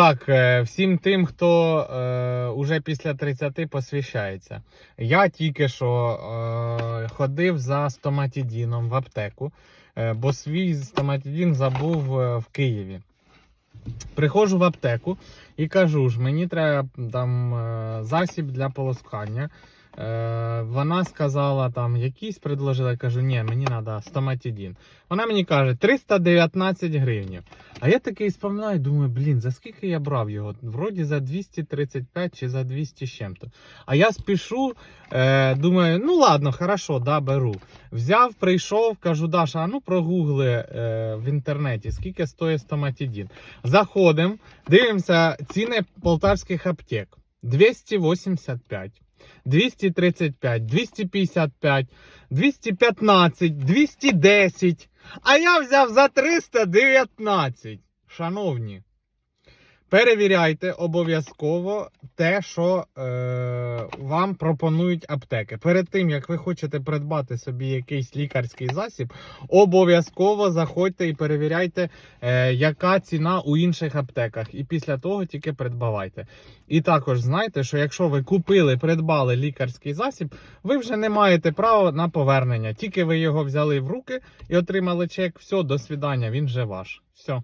Так, е, всім тим, хто е, уже після 30 посвящається. Я тільки що е, ходив за стоматідіном в аптеку, е, бо свій стоматідін забув е, в Києві. Приходжу в аптеку і кажу ж, мені треба там е, засіб для полоскання. Е, вона сказала там якийсь предложила, я кажу, ні, мені треба стоматідін. Вона мені каже 319 гривень. А я такий споминаю, думаю, блін, за скільки я брав його? Вроді за 235 чи за 200 з чим-то. А я спішу, е, думаю, ну ладно, хорошо, да, беру. Взяв, прийшов, кажу, Даша, а ну прогугли е, в інтернеті, скільки стоїть стоматідін. Заходимо, дивимося ціни полтавських аптек. 285. 235, 255, 215, 210. А я взяв за 319. Шановні, перевіряйте обов'язково те, що е, вам пропонують аптеки. Перед тим, як ви хочете придбати собі якийсь лікарський засіб, обов'язково заходьте і перевіряйте, е, яка ціна у інших аптеках. І після того тільки придбавайте. І також знайте, що якщо ви купили, придбали лікарський засіб, ви вже не маєте права на повернення. Тільки ви його взяли в руки і отримали чек. Все, до свідання, він вже ваш. Все.